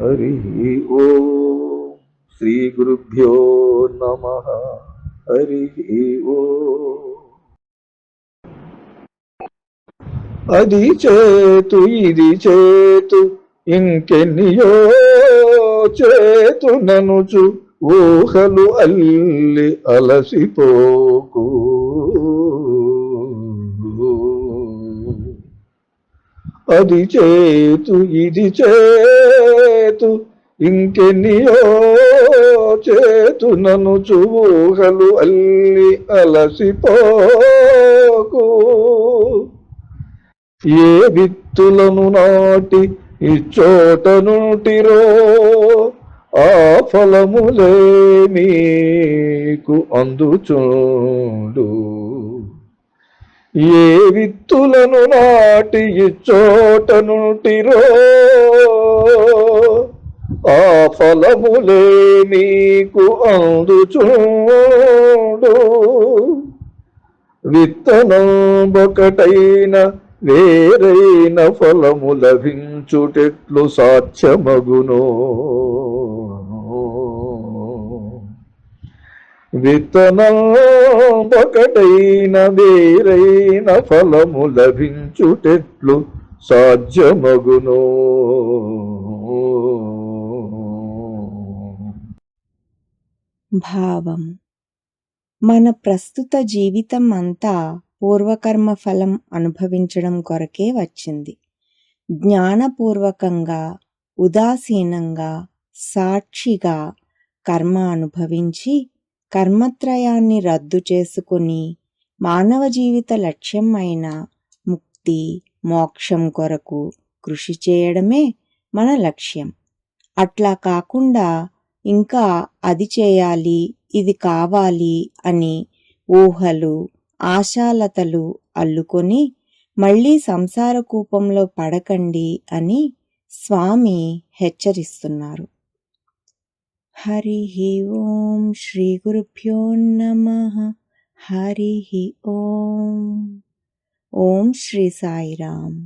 హరి ఓ శ్రీ గురుభ్యో నమ. హరి ఓ. అది చేతు ఇది చేతు ఇంకెన్నియో చేతు ననుచు ఊహలు అల్లి అలసిపోకు. అది చేతు ఇది చేతు ఇంకెన్నియో చేతు నన్ను చూహలు అల్లి అలసిపోకు. ఏ విత్తులను నాటి ఇచ్చోట నుంటిరో ఆ ఫలములే మీకు అందుచుండు. ఏ విత్తులను నాటి ఇచ్చోట నుంటిరో ఫలములే మీకు అందుచుండు విత్తనం ఒకటైన వేరైన ఫలము లభించుటెట్లు సాధ్యమగును. విత్తనం ఒకటైన వేరైన ఫలము లభించుటెట్లు సాధ్యమగునో. భావం. మన ప్రస్తుత జీవితం అంతా పూర్వకర్మ ఫలం అనుభవించడం కొరకే వచ్చింది. జ్ఞానపూర్వకంగా ఉదాసీనంగా సాక్షిగా కర్మ అనుభవించి కర్మత్రయాన్ని రద్దు చేసుకుని మానవ జీవిత లక్ష్యం అయిన ముక్తి మోక్షం కొరకు కృషి చేయడమే మన లక్ష్యం. అట్లా కాకుండా ఇంకా అది చేయాలి ఇది కావాలి అని ఊహలు ఆశాలతలు అల్లుకొని మళ్ళీ సంసార కూపంలో పడకండి అని స్వామి హెచ్చరిస్తున్నారు. హరి ఓం శ్రీ గురుభ్యో నమ. హరి ఓం. ఓం శ్రీ సాయిరామ్.